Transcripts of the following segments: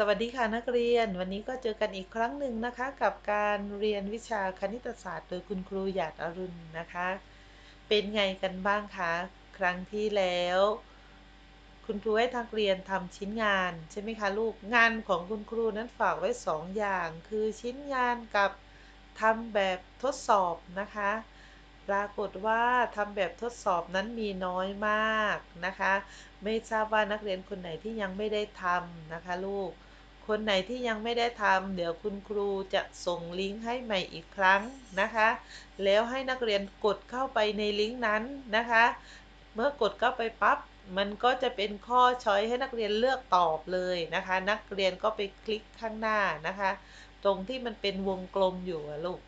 สวัสดีค่ะนักเรียน วันนี้ก็เจอกันอีกครั้งหนึ่งนะคะ กับการเรียนวิชาคณิตศาสตร์โดยคุณครูหยาดอรุณนะคะ เป็นไงกันบ้างคะครั้งที่แล้ว คุณครูให้ทักเรียนทำชิ้นงานใช่ไหมคะลูกงานของคุณครูนั้นฝากไว้สองอย่าง คือชิ้นงานกับทำแบบทดสอบนะคะ ปรากฏว่าทำแบบทดสอบนั้นมีน้อยมากนะคะ ไม่ทราบว่านักเรียนคนไหนที่ยังไม่ได้ทำนะคะลูก คนไหนที่ยังไม่ได้ทำเดี๋ยวคุณครูจะส่งลิงก์ให้ใหม่อีกครั้งนะคะ แล้วให้นักเรียนกดเข้าไปในลิงก์นั้นนะคะ เมื่อกดเข้าไปปั๊บมันก็จะเป็นข้อช้อยให้นักเรียนเลือกตอบเลยนะคะ นักเรียนก็ไปคลิกข้างหน้านะคะ ตรงที่มันเป็นวงกลมอยู่ลูก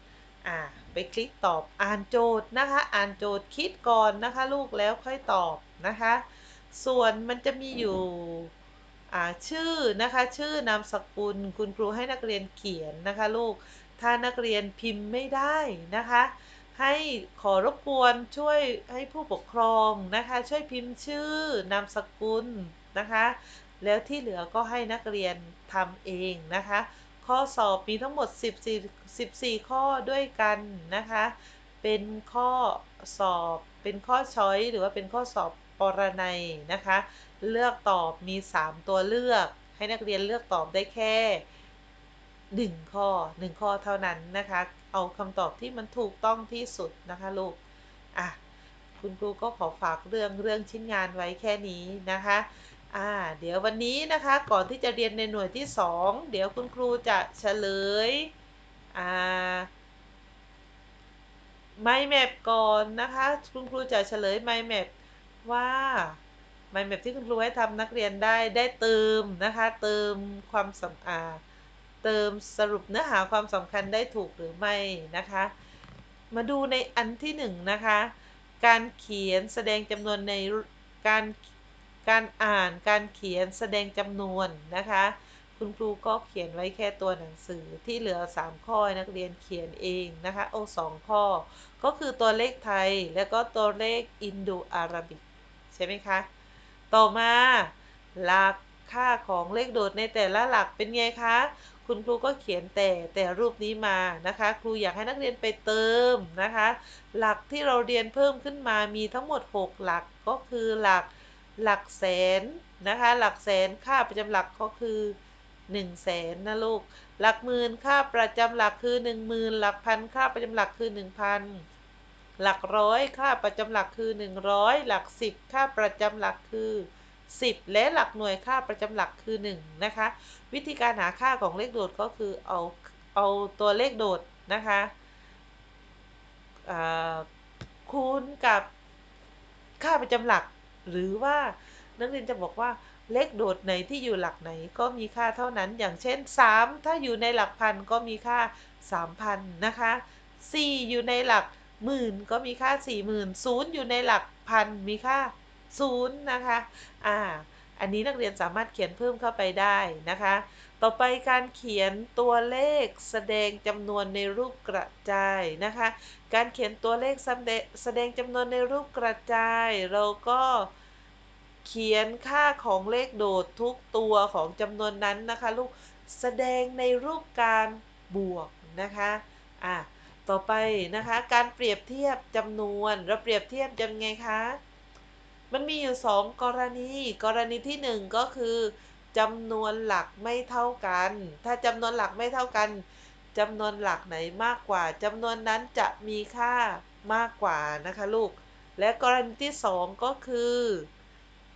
อ่าไปคลิกตอบอ่านโจทย์นะคะ อ่านโจทย์คิดก่อนนะคะ ลูกแล้วค่อยตอบนะคะ ส่วนมันจะมีอยู่ ชื่อนะคะชื่อนามสกุลคุณครูให้นักเรียนเขียนนะคะลูก ถ้านักเรียนพิมพ์ไม่ได้นะคะ ให้ขอรบกวนช่วยให้ผู้ปกครองนะคะ ช่วยพิมพ์ชื่อนามสกุลนะคะ แล้วที่เหลือก็ให้นักเรียนทำเองนะคะ ข้อสอบมีทั้งหมด 14 14 ข้อด้วยกันนะคะ เป็นข้อสอบเป็นข้อช้อยหรือว่าเป็นข้อสอบปรนัยนะคะ เลือกตอบมี 3 ตัวเลือก ให้นักเรียนเลือกตอบได้แค่ 1 ข้อ 1 ข้อเท่านั้นนะคะ เอาคำตอบที่มันถูกต้องที่สุดนะคะลูก อะ คุณครูก็ขอฝากเรื่องเรื่องชิ้นงานไว้แค่นี้นะคะ อ่า เดี๋ยววันนี้นะคะก่อนที่จะเรียนในหน่วยที่ 2 เดี๋ยวคุณครูจะเฉลย อ่าไมแมปก่อนนะคะ คุณครูจะเฉลยไมแมปว่า มายแบบที่คุณครูให้ทำนักเรียนได้ได้เติมนะคะเติมความสำอาเติมสรุปเนื้อหาความสำคัญได้ถูกหรือไม่นะคะ มาดูในอันที่หนึ่งนะคะ การเขียนแสดงจำนวนในการการอ่านการเขียนแสดงจำนวนนะคะ คุณครูก็เขียนไว้แค่ตัวหนังสือที่เหลือ 3 ข้อนักเรียนเขียนเองนะคะโอ้สองข้อ ก็คือตัวเลขไทยแล้วก็ตัวเลขอินโดอาราบิกใช่ไหมคะ ต่อมา หลักค่าของเลขโดดในแต่ละหลักเป็นไงคะ คุณครูก็เขียนแต่แต่รูปนี้มานะคะ ครูอยากให้นักเรียนไปเติมนะคะ หลักที่เราเรียนเพิ่มขึ้นมามีทั้งหมด 6 หลักก็คือหลักหลักแสนนะคะ หลักแสนค่าประจำหลักก็คือ1แสนนะลูก หลักหมื่นค่าประจำหลักคือ 1 0,000 หลักพันค่าประจำหลักคือ 1,000 หลักร้อยค่าประจำหลักคือ 100 หลัก 10 ค่าประจำหลักคือ 10 และหลักหน่วยค่าประจำหลักคือ 1 นะคะ วิธีการหาค่าของเลขโดดก็คือเอาเอาตัวเลขโดดนะคะคูณกับค่าประจำหลัก หรือว่านักเรียนจะบอกว่าเลขโดดไหนที่อยู่หลักไหนก็มีค่าเท่านั้น อย่างเช่น 3 ถ้าอยู่ในหลักพันก็มีค่า 3,000 นะคะ 4 อยู่ในหลัก หมื่นก็มีค่า4 0 0 0 0 0อยู่ในหลักพันมีค่า0นะคะอ่าอันนี้นักเรียนสามารถเขียนเพิ่มเข้าไปได้นะคะ ต่อไปการเขียนตัวเลขแสดงจำนวนในรูปกระจายนะคะ การเขียนตัวเลขแสดงจำนวนในรูปกระจาย เราก็เขียนค่าของเลขโดดทุกตัวของจำนวนนั้นนะคะลูก แสดงในรูปการบวกนะคะ อ่า ต่อไปนะคะ การเปรียบเทียบจำนวนเราเปรียบเทียบยังไงคะ มันมีอยู่ 2 กรณี กรณีที่ 1 ก็คือจำนวนหลักไม่เท่ากัน ถ้าจำนวนหลักไม่เท่ากันจำนวนหลักไหนมากกว่าจำนวนนั้นจะมีค่ามากกว่านะคะลูก และกรณีที่ 2 ก็คือ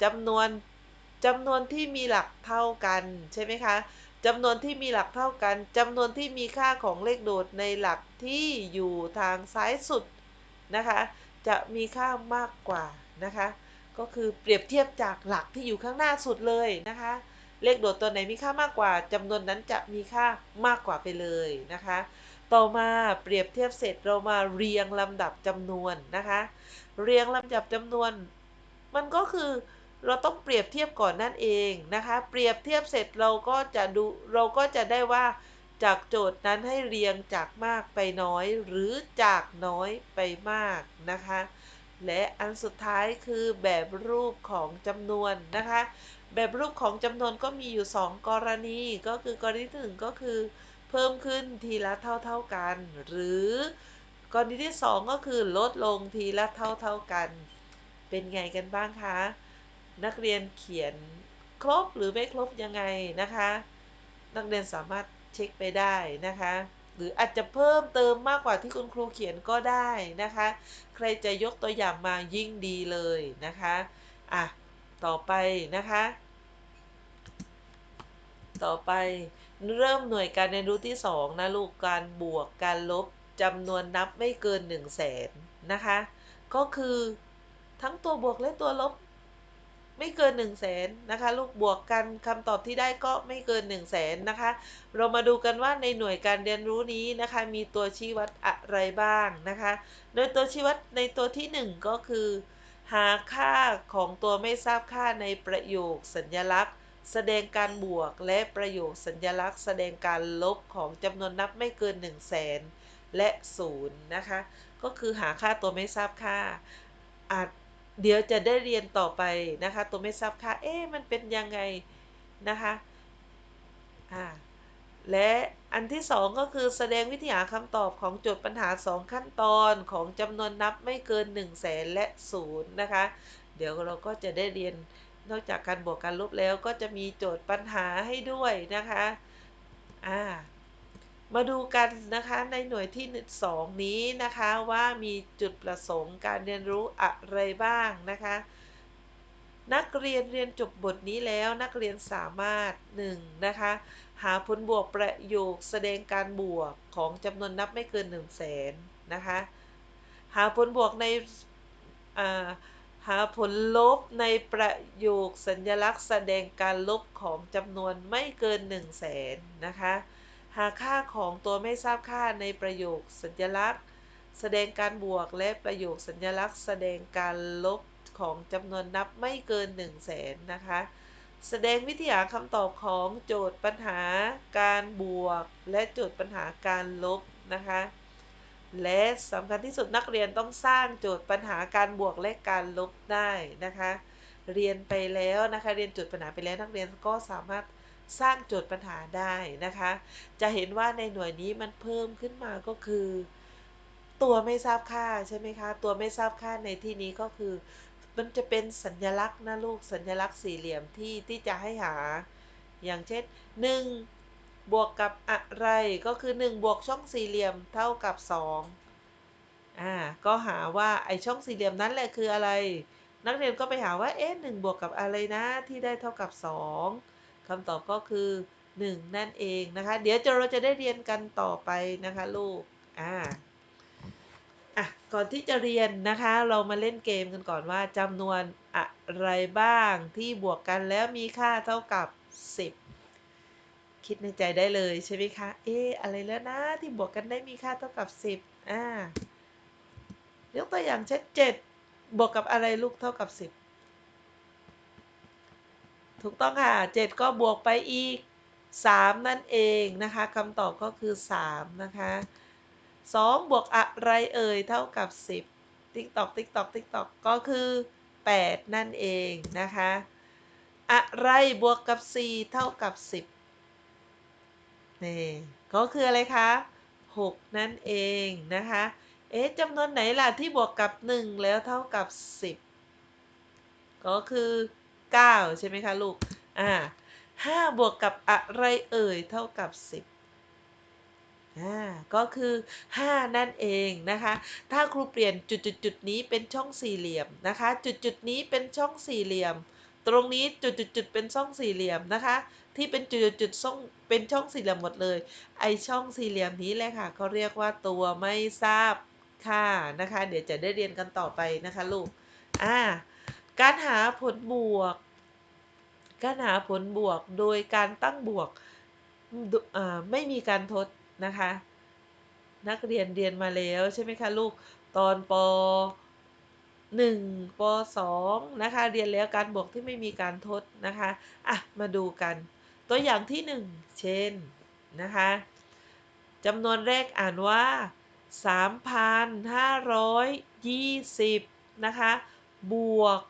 จำนวนจำนวนที่มีหลักเท่ากันใช่ไหมคะ จำนวนที่มีหลักเท่ากันจำนวนที่มีค่าของเลขโดดในหลักที่อยู่ทางซ้ายสุดนะคะ จะมีค่ามากกว่านะคะ ก็คือเปรียบเทียบจากหลักที่อยู่ข้างหน้าสุดเลยนะคะ เลขโดดตัวไหนมีค่ามากกว่าจำนวนนั้นจะมีค่ามากกว่าไปเลยนะคะ ต่อมาเปรียบเทียบเสร็จเรามาเรียงลำดับจำนวนนะคะ เรียงลำดับจำนวน มันก็คือ เราต้องเปรียบเทียบก่อนนั่นเองนะคะ เปรียบเทียบเสร็จเราก็จะดูเราก็จะได้ว่าจากโจทย์นั้นให้เรียงจากมากไปน้อย หรือจากน้อยไปมากนะคะ และอันสุดท้ายคือแบบรูปของจำนวนนะคะ แบบรูปของจำนวนก็มีอยู่ 2 กรณีก็คือกรณีที่1ก็คือ เพิ่มขึ้นทีละเท่าๆกัน หรือกรณีที่ 2 ก็คือลดลงทีละเท่าๆกัน เป็นไงกันบ้างคะ นักเรียนเขียนครบหรือไม่ครบยังไงนะคะ นักเรียนสามารถเช็คไปได้นะคะ หรืออาจจะเพิ่มเติมมากกว่าที่คุณครูเขียนก็ได้นะคะ ใครจะยกตัวอย่างมายิ่งดีเลยนะคะอะต่อไปนะคะ ต่อไปเริ่มหน่วยการเรียนรู้ที่ 2 นะลูกการบวกการลบจำนวนนับไม่เกิน 1 0 0 0 0แสนนะคะ ก็คือทั้งตัวบวกและตัวลบ ไม่เกิน1 0 0 0 0แสนนะคะลูกบวกกันคำตอบที่ได้ก็ไม่เกิน 1 0 0 0 0แสนนะคะ เรามาดูกันว่าในหน่วยการเรียนรู้นี้นะคะ มีตัวชี้วัดอะไรบ้างนะคะ โดยตัวชี้วัดในตัวที่ 1 ก็คือ หาค่าของตัวไม่ทราบค่าในประโยคสัญลักษณ์ แสดงการบวกและประโยคสัญลักษณ์ แสดงการลบของจำนวนนับไม่เกิน 1 0 0 0 0แสนและ0นะคะ ก็คือหาค่าตัวไม่ทราบค่าอาจ เดี๋ยวจะได้เรียนต่อไปนะคะ ตัวไม่ทราบค่าเอ๊ะมันเป็นยังไงนะคะอ่าและอันที่ 2 ก็คือแสดงวิธีหาคำตอบของโจทย์ปัญหา 2 ขั้นตอนของจำนวนนับไม่เกิน 1 0 0 0 0แสนและ0นะคะ เดี๋ยวเราก็จะได้เรียนนอกจากการบวกการลบแล้วก็จะมีโจทย์ปัญหาให้ด้วยนะคะอ่า มาดูกันนะคะในหน่วยที่ 2 นี้นะคะว่ามีจุดประสงค์การเรียนรู้อะไรบ้างนะคะ นักเรียนเรียนจบบทนี้แล้วนักเรียนสามารถ 1. นะคะหาผลบวกประโยคแสดงการบวกของจำนวนนับไม่เกิน 1 0 0 0 0แสนนะคะหาผลบวกในหาผลลบในประโยคสัญลักษณ์แสดงการลบของจำนวนไม่เกิน 1 0 0 0 0แสนนะคะ หาค่าของตัวไม่ทราบค่าในประโยคสัญลักษณ์ แสดงการบวกและประโยคสัญลักษณ์ แสดงการลบของจำนวนนับไม่เกิน 1 0 0 0 0แสนนะคะ แสดงวิธีหาคำตอบของโจทย์ปัญหาการบวก และโจทย์ปัญหาการลบนะคะ และสำคัญที่สุดนักเรียนต้องสร้างโจทย์ปัญหาการบวกและการลบได้นะคะ เรียนไปแล้วนะคะ เรียนโจทย์ปัญหาไปแล้วนักเรียนก็สามารถ สร้างโจทย์ปัญหาได้นะคะ จะเห็นว่าในหน่วยนี้มันเพิ่มขึ้นมาก็คือ ตัวไม่ทราบค่าใช่ไหมคะ ตัวไม่ทราบค่าในที่นี้ก็คือ มันจะเป็นสัญลักษณ์นะลูกสัญลักษณ์สี่เหลี่ยมที่ที่จะให้หา อย่างเช่น 1 บวกกับอะไรก็คือ 1 บวกช่องสี่เหลี่ยมเท่ากับ 2 อ่าก็หาว่าไอช่องสี่เหลี่ยมนั้นแหละคืออะไร นักเรียนก็ไปหาว่าเอ๊ะหบวกกับอะไรนะที่ได้เท่ากับ 2 คำตอบก็คือ 1 นั่นเองนะคะ เดี๋ยวเราจะได้เรียนกันต่อไปนะคะลูก อ่าอะก่อนที่จะเรียนนะคะ เรามาเล่นเกมกันก่อนว่าจำนวนอะไรบ้างที่บวกกันแล้วมีค่าเท่ากับ 10 คิดในใจได้เลยใช่ไหมคะ เอ๊ะอะไรแล้วนะที่บวกกันได้มีค่าเท่ากับ 10อ่ายกตัวอย่างเช่น7บวกกับอะไรลูกเท่ากับ 10 ถูกต้องค่ะ 7 ก็บวกไปอีก 3 นั่นเองนะคะคำตอบก็คือ 3 นะคะ 2 บวกอะไรเอ่ยเท่ากับ 10 ติ๊กตอกติ๊กตอกติ๊กตอกก็คือ 8 นั่นเองนะคะ อะไรบวกกับ 4 เท่ากับ 10 นี่ ก็คืออะไรคะ 6 นั่นเองนะคะ เอ๊ะจำนวนไหนล่ะที่บวกกับ 1 แล้วเท่ากับ 10 ก็คือ 9 ใช่ไหมคะลูก อ่า5บวกกับอะไรเอ่ยเท่ากับ 10อ่าก็คือ 5 นั่นเองนะคะ ถ้าครูเปลี่ยนจุดจุดจุดนี้เป็นช่องสี่เหลี่ยมนะคะ จุดจุดนี้เป็นช่องสี่เหลี่ยม ตรงนี้จุดจุดจุดเป็นช่องสี่เหลี่ยมนะคะ ที่เป็นจุดจุดจุดช่องเป็นช่องสี่เหลี่ยมหมดเลย ไอช่องสี่เหลี่ยมนี้แหละค่ะเขาเรียกว่าตัวไม่ทราบค่านะคะ เดี๋ยวจะได้เรียนกันต่อไปนะคะลูก อ่า การหาผลบวก การหาผลบวกโดยการตั้งบวกไม่มีการทดนะคะ นักเรียนเรียนมาแล้วใช่ไหมคะลูกตอนป 1ป2นะคะ เรียนแล้วการบวกที่ไม่มีการทดนะคะอะมาดูกัน ตัวอย่างที่ 1 เช่นนะคะจำนวนแรกอ่านว่า 3,520 นะคะ บวก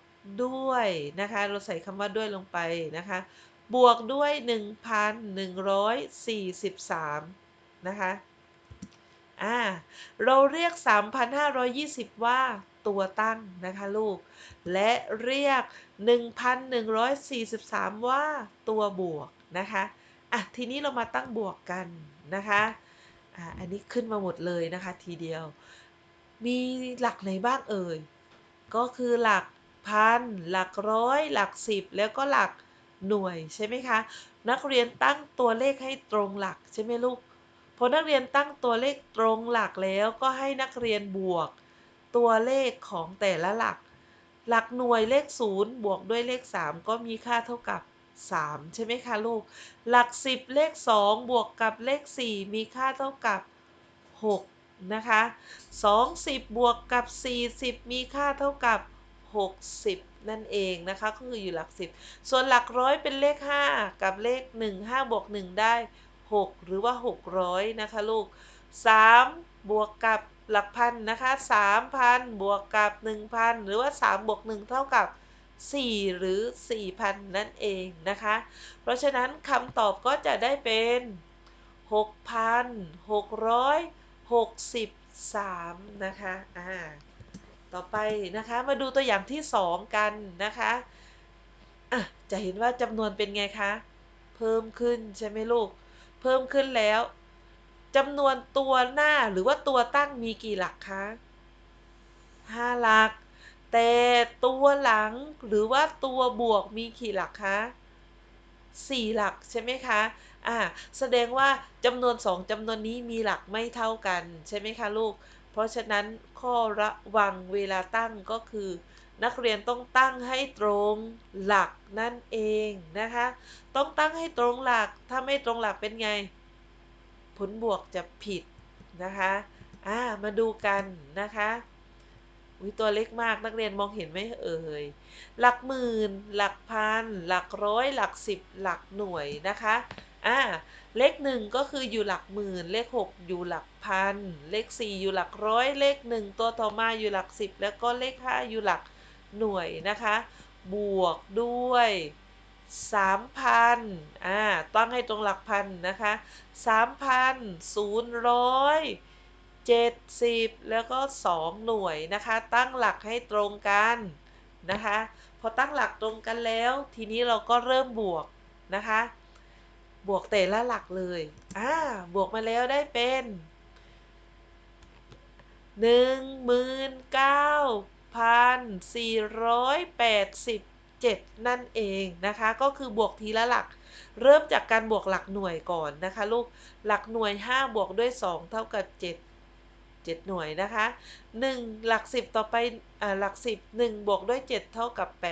ด้วยนะคะ เราใส่คำว่าด้วยลงไปนะคะ บวกด้วย 1,143 นะคะ อ่า เราเรียก 3,520 ว่าตัวตั้งนะคะลูก และเรียก 1,143 ว่าตัวบวกนะคะ อะ ทีนี้เรามาตั้งบวกกันนะคะ อ่า อันนี้ขึ้นมาหมดเลยนะคะทีเดียว มีหลักไหนบ้างเอ่ย ก็คือหลัก พัน หลักร้อย หลักสิบ แล้วก็หลักหน่วยใช่ไหมคะ นักเรียนตั้งตัวเลขให้ตรงหลักใช่ไหมลูก พอนักเรียนตั้งตัวเลขตรงหลักแล้วก็ให้นักเรียนบวก ตัวเลขของแต่ละหลัก หลักหน่วยเลข0บวกด้วยเลข 3 ก็มีค่าเท่ากับ 3 ใช่ไหมคะลูก หลัก 10 เลข 2 บวกกับเลข 4 มีค่าเท่ากับ 6 นะคะ 20 บวกกับ 40 มีค่าเท่ากับ 60 นั่นเองนะคะ ก็คืออยู่หลัก 10 ส่วนหลักร้อยเป็นเลข 5 กับเลข 1 5บวก1ได้ 6 หรือว่า 600 นะคะลูก 3 บวกกับหลักพันนะคะ 3,000 บวกกับ 1,000 หรือว่า 3 บวก 1 เท่ากับ 4 หรือ 4,000 นั่นเองนะคะ เพราะฉะนั้นคำตอบก็จะได้เป็น 6,663 นะคะ อ่า ต่อไปนะคะมาดูตัวอย่างที่ 2 กันนะคะอะจะเห็นว่าจำนวนเป็นไงคะ เพิ่มขึ้นใช่ไหมลูก เพิ่มขึ้นแล้วจำนวนตัวหน้าหรือว่าตัวตั้งมีกี่หลักคะ5หลัก แต่ตัวหลังหรือว่าตัวบวกมีกี่หลักคะ4หลักใช่ไหมคะอ่าแสดงว่าจำนวน2จำนวนนี้มีหลักไม่เท่ากันใช่ไหมคะลูก เพราะฉะนั้นข้อระวังเวลาตั้งก็คือ นักเรียนต้องตั้งให้ตรงหลักนั่นเองนะคะ ต้องตั้งให้ตรงหลักถ้าไม่ตรงหลักเป็นไง ผลบวกจะผิดนะคะอ่ามาดูกันนะคะวิตัวเล็กมากนักเรียนมองเห็นไหมเอ่ยหลักหมื่น หลักพัน หลักร้อย หลักสิบ หลักหน่วยนะคะ อ่าเลขหนึ่งก็คืออยู่หลักหมื่น เลขหกอยู่หลักพัน เลขสี่อยู่หลักร้อย เลขหนึ่งตัวต่อมาอยู่หลักสิบแล้วก็เลขห้าอยู่หลักหน่วยนะคะ บวกด้วย3,000อ่าตั้งให้ตรงหลักพันนะคะ3,000 70แล้วก็2หน่วยนะคะ ตั้งหลักให้ตรงกันนะคะ พอตั้งหลักตรงกันแล้ว ทีนี้เราก็เริ่มบวกนะคะ บวกแต่ละหลักเลยอ่าบวกมาแล้วได้เป็น19,487นั่นเองนะคะ ก็คือบวกทีละหลัก เริ่มจากการบวกหลักหน่วยก่อนนะคะ ลูก หลักหน่วย5บวกด้วย2เท่ากับ7 7หน่วยนะคะ1หลัก10ต่อไปอ่าหลัก10 1บวกด้วย7เท่ากับ8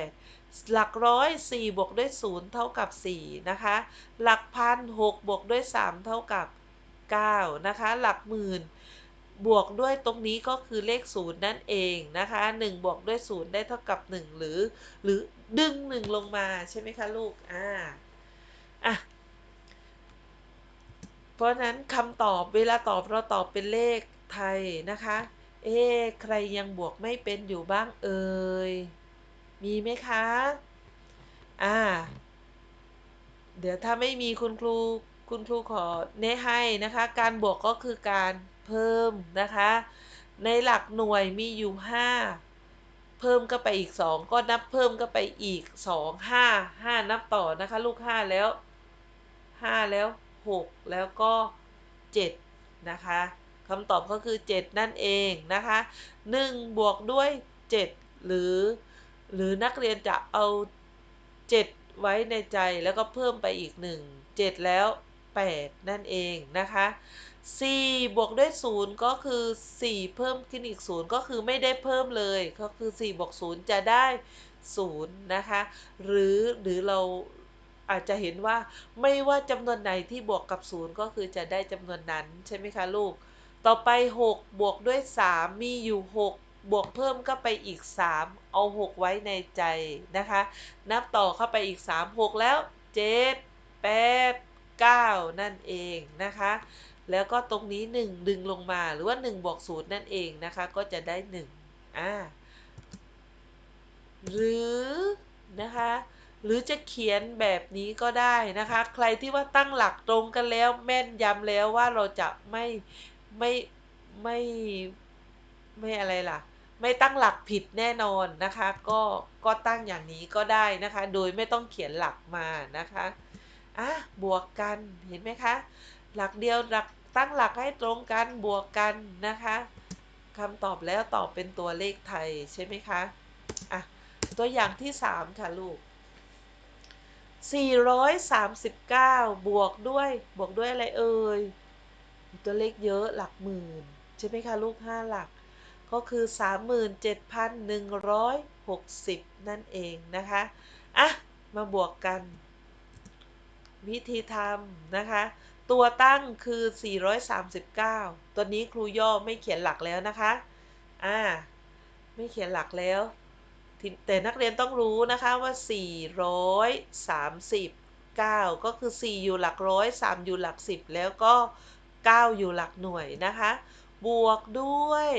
หลักร้อย4บวกด้วย 0 เท่ากับ 4 นะคะ หลักพัน6บวกด้วย 3 เท่ากับ 9 นะคะ หลักหมื่นบวกด้วยตรงนี้ก็คือเลข 0 นั่นเองนะคะ 1 บวกด้วย 0 ได้เท่ากับ 1 หรือ หรือดึง 1 ลงมาใช่ไหมคะลูก อ่า อะ เพราะนั้นคำตอบเวลาตอบเราตอบเป็นเลขไทยนะคะ เอ๊ใครยังบวกไม่เป็นอยู่บ้างเอ่ย มีไหมคะ อ่า เดี๋ยวถ้าไม่มีคุณครูคุณครูขอแนะให้นะคะ การบวกก็คือการเพิ่มนะคะ ในหลักหน่วยมีอยู่ 5 เพิ่มก็ไปอีก 2 ก็นับเพิ่มก็ไปอีก 2 5 5 นับต่อนะคะ ลูก 5 แล้ว 5 แล้ว 6 แล้วก็ 7 นะคะคำตอบก็คือ 7 นั่นเองนะคะ 1 บวกด้วย 7 หรือ หรือนักเรียนจะเอา 7 ไว้ในใจแล้วก็เพิ่มไปอีก 1 7 แล้ว 8 นั่นเองนะคะ 4 บวกด้วย 0 ก็คือ 4 เพิ่มขึ้นอีก 0 ก็คือไม่ได้เพิ่มเลย ก็คือ 4 บวก 0 จะได้ 0 นะคะ หรือหรือเราอาจจะเห็นว่าไม่ว่าจำนวนไหนที่บวกกับ 0 ก็คือจะได้จำนวนนั้นใช่ไหมคะลูก ต่อไป 6 บวกด้วย 3 มีอยู่ 6 บวกเพิ่มก็ไปอีก 3 เอา 6 ไว้ในใจนะคะ นับต่อเข้าไปอีก 3 6 แล้ว7 8 9นั่นเองนะคะ แล้วก็ตรงนี้ 1 ดึงลงมาหรือว่า1บวก0นั่นเองนะคะ ก็จะได้1อ่าหรือนะคะหรือจะเขียนแบบนี้ก็ได้นะคะ ใครที่ว่าตั้งหลักตรงกันแล้วแม่นยำแล้วว่าเราจะไม่ไม่ไม่ไม่อะไรล่ะ ไม่ตั้งหลักผิดแน่นอนนะคะ ก็ก็ตั้งอย่างนี้ก็ได้นะคะ โดยไม่ต้องเขียนหลักมานะคะอะบวกกันเห็นไหมคะ หลักเดียวหลักตั้งหลักให้ตรงกันบวกกันนะคะคำตอบแล้วตอบเป็นตัวเลขไทยใช่ไหมคะอะตัวอย่างที่3ค่ะลูก439 บวกด้วย บวกด้วยอะไรเอ่ย ตัวเลขเยอะหลักหมื่น ใช่ไหมคะ ลูก 5 หลัก ก็คือ 37,160 นั่นเองนะคะ อะ มาบวกกัน วิธีทำนะคะ ตัวตั้งคือ 439 ตัวนี้ครูย่อไม่เขียนหลักแล้วนะคะ อ่า ไม่เขียนหลักแล้ว แต่นักเรียนต้องรู้นะคะว่า 439ก็คือ 4 อยู่หลักร้อย 3 อยู่หลัก 10 แล้วก็ 9 อยู่หลักหน่วยนะคะ บวกด้วย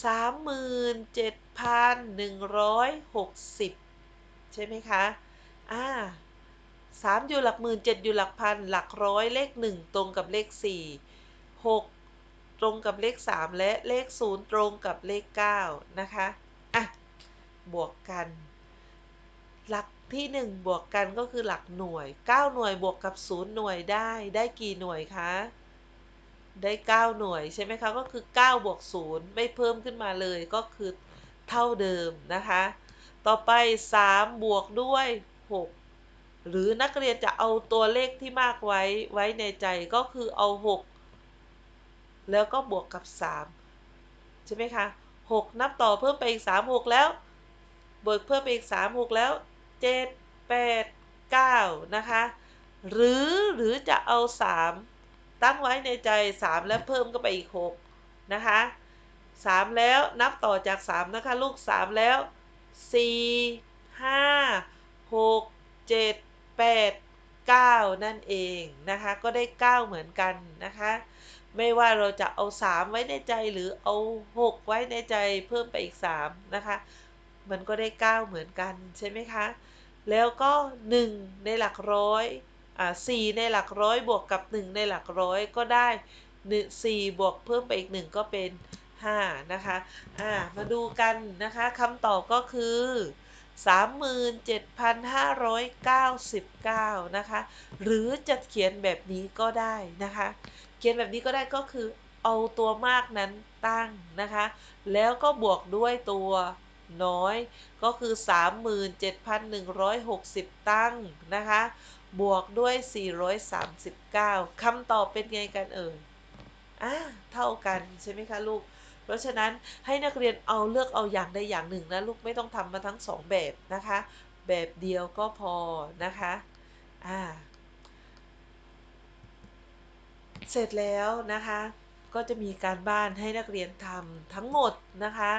37,160ใช่ไหมคะอ่าสามอยู่หลักหมื่นเจ็ดอยู่หลักพันหลักร้อยเลขหนึ่งตรงกับเลขสี่หกตรงกับเลขสามและเลขศูนย์ตรงกับเลขเก้านะคะอะบวกกัน หลักที่หนึ่งบวกกันก็คือหลักหน่วยเก้าหน่วยบวกกับศูนย์หน่วยได้ได้กี่หน่วยคะ ได้เก้าหน่วยใช่ไหมคะ ก็คือเก้าบวกศูนย์ไม่เพิ่มขึ้นมาเลยก็คือเท่าเดิมนะคะ ต่อไปสามบวกด้วยหกหรือนักเรียนจะเอาตัวเลขที่มากไว้ไว้ในใจก็คือเอา 6 แล้วก็บวกกับ 3 ใช่ไหมคะ 6 นับต่อเพิ่มไปอีก 3 6 แล้วบวกเพิ่มไปอีก 3 6 แล้ว 7 8 9 นะคะ หรือหรือจะเอา 3 ตั้งไว้ในใจ 3 แล้วเพิ่มก็ไปอีก 6 นะคะ 3 แล้วนับต่อจาก 3 นะคะ ลูก 3 แล้ว 4 5 6 7 8 9 นั่นเองนะคะ ก็ได้ 9 เหมือนกันนะคะ ไม่ว่าเราจะเอา 3 ไว้ในใจหรือเอา 6 ไว้ในใจเพิ่มไปอีก 3 นะคะ มันก็ได้ 9 เหมือนกันใช่ไหมคะ แล้วก็ 1 ในหลักร้อย อ่า4ในหลักร้อยบวกกับ 1 ในหลักร้อยก็ได้1 4บวกเพิ่มไปอีก 1 ก็เป็น 5 นะคะอ่ามาดูกันนะคะคำตอบก็คือ 37,599 นะคะ หรือจะเขียนแบบนี้ก็ได้นะคะ เขียนแบบนี้ก็ได้ก็คือเอาตัวมากนั้นตั้งนะคะ แล้วก็บวกด้วยตัวน้อยก็คือ 37,160 ตั้งนะคะ บวกด้วย 439คำตอบเป็นไงกันเอ่ยอ่าเท่ากันใช่ไหมคะลูก เพราะฉะนั้นให้นักเรียนเอาเลือกเอาอย่างใดอย่างหนึ่งนะลูกไม่ต้องทำมาทั้งสองแบบนะคะ แบบเดียวก็พอนะคะอ่าเสร็จแล้วนะคะ ก็จะมีการบ้านให้นักเรียนทำทั้งหมดนะคะ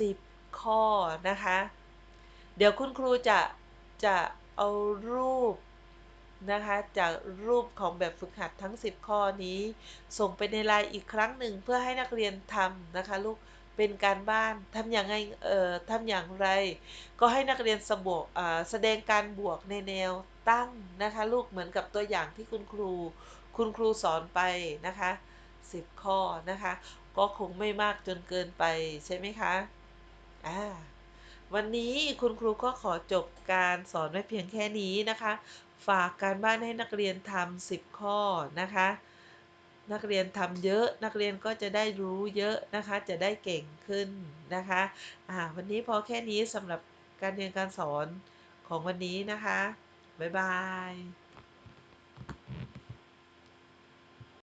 10 ข้อนะคะ เดี๋ยวคุณครูจะจะเอารูป นะคะ จากรูปของแบบฝึกหัดทั้ง 10 ข้อนี้ ส่งไปในไลน์อีกครั้งหนึ่งเพื่อให้นักเรียนทำนะคะลูกเป็นการบ้านทำอย่างไงเอ่อทำอย่างไร ก็ให้นักเรียนสบวกแสดงการบวกในแนวตั้งนะคะ ลูกเหมือนกับตัวอย่างที่คุณครู คุณครูสอนไปนะคะ 10 ข้อนะคะ ก็คงไม่มากจนเกินไปใช่ไหมคะอ่าวันนี้คุณครูก็ขอจบการสอนไว้เพียงแค่นี้นะคะ ฝากการบ้านให้นักเรียนทำ10ข้อนะคะ นักเรียนทำเยอะ นักเรียนก็จะได้รู้เยอะนะคะ จะได้เก่งขึ้นนะคะอ่าวันนี้พอแค่นี้สำหรับการเรียนการสอนของวันนี้นะคะ บ๊ายบาย